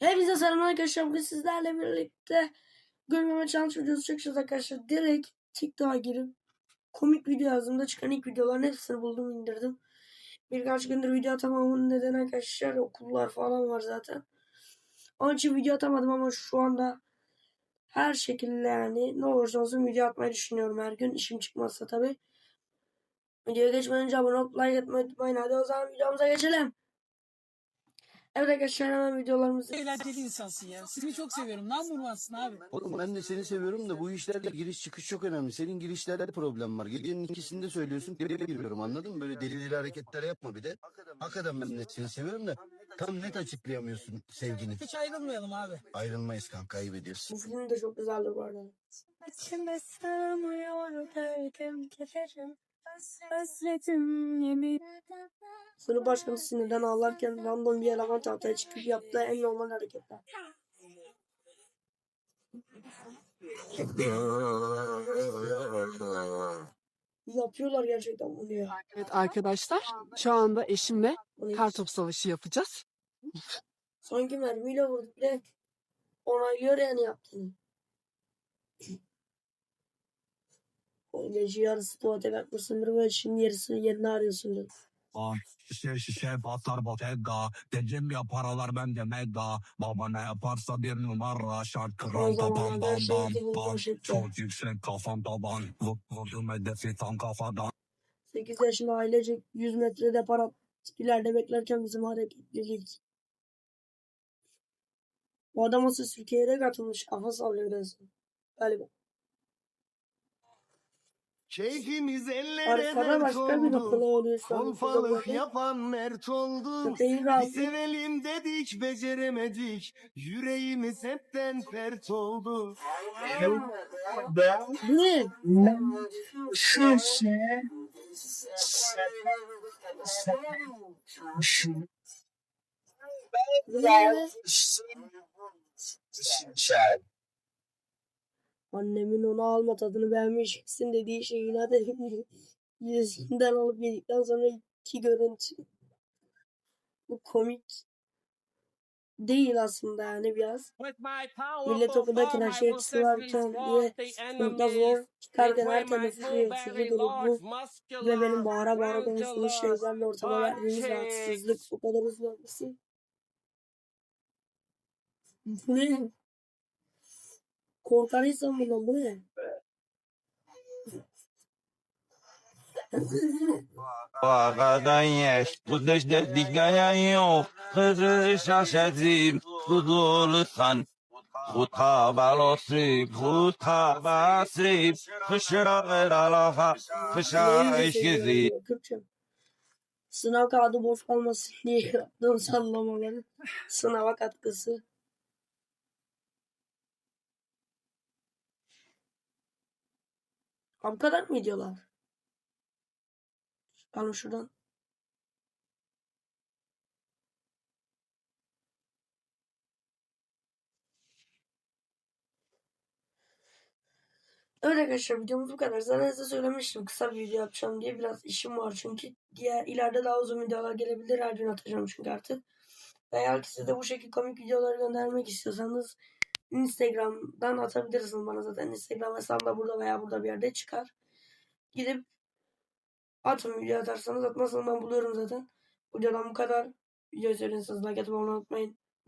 Hepinize selamlar arkadaşlar. Bugün sizlerle birlikte görmeme challenge videosu çekeceğiz arkadaşlar. Direkt TikTok'a girip komik video yazdığımda çıkan ilk videoların hepsini buldum indirdim. Birkaç gündür video atamamın nedeni arkadaşlar okullar falan var zaten. Onun için video atamadım ama şu anda her şekilde yani ne olursa olsun video atmayı düşünüyorum her gün. işim çıkmazsa tabi. Videoya geçmeden önce abone olup like etmeyi unutmayın. Hadi o zaman videomuza geçelim. Evet arkadaşlar hemen videolarımızı eğlenceli insansın ya. Seni çok seviyorum. Number abi. Oğlum ben de seni seviyorum da bu işlerde giriş çıkış çok önemli. Senin girişlerde problem var. Gecenin ikisini de söylüyorsun. Bir giriyorum anladın mı? Böyle deli deli hareketler yapma bir de. Hakikaten ben de seni seviyorum da tam net açıklayamıyorsun sevgini. Hiç ayrılmayalım abi. Ayrılmayız kanka kaybediyorsun. Bu film de çok güzeldir bu arada. İçime sığmıyor derdim kederim Hasretim yemin Sınıf başkanı sinirden ağlarken random bir eleman tahtaya çıkıp yaptığı en normal hareketler. Yapıyorlar gerçekten bunu ya. Evet arkadaşlar şu anda eşimle kartop savaşı yapacağız. Sanki mermiyle vurduk direkt onaylıyor yani yaptığını. Gece yarısı tuvalete kalkmışsındır ve şimdi yarısı yerini arıyorsundur. Aa, şişe şişe batar botega Dedim ya paralar bende mega Baba ne yaparsa bir numara Şarkı O ranta zamanlar bam bam şey bam. Çok yüksek kafam taban Vur- Vurdum hedefi tam kafadan 8 yaşında ailecek 100 metre depar at- ileride beklerken bizim hareketlilik. Bu adam asıl Türkiye'ye katılmış. Kafa sallıyor resmen. Galiba. Keyfimiz ellere Arkada dert başka bir oldu. oluyor şu an. Kolpalık yapan mert oldu. Köpeğin sevelim dedik beceremedik. Yüreğimiz hepten pert oldu. Bu ne? Bu ne? Annemin onu alma tadını beğenmeyeceksin dediği şeyin adı yüzünden alıp yedikten sonra iki görüntü. Bu komik değil aslında yani biraz. Millet okuldayken her şey eksi varken diye sınıfta zor çıkarken her teneffüsü yoksucu durup bu ve benim bağıra bağıra konuştuğumuz şeylerle ortama verdiğimiz rahatsızlık o kadar uzun olması. Bu ne? Korkar insan bundan bu ne? Ağadan yaş, bu dışta dikkayan yok. Kızı şaşırdım, tutulursan. Kutabalosi, kutabasi, kışra veralaha, kışa İngilizce işgizi. söylüyor, Kürtçe. Sınav kağıdı boş kalmasın diye yaptığım sallamaları. Sınava katkısı. Ha, Bu kadar mı videolar? Çıkalım şuradan. Evet arkadaşlar videomuz bu kadar. Zaten size söylemiştim kısa bir video yapacağım diye. Biraz işim var çünkü. Diğer ileride daha uzun videolar gelebilir. Her gün atacağım çünkü artık. Eğer ki siz de bu şekilde komik videoları göndermek istiyorsanız Instagram'dan atabilirsiniz bana zaten. Instagram hesabım da burada veya burada bir yerde çıkar. Gidip atın video atarsanız atmazsanız ben buluyorum zaten. Videodan bu kadar. Videoyu seviyorsanız like atmayı unutmayın.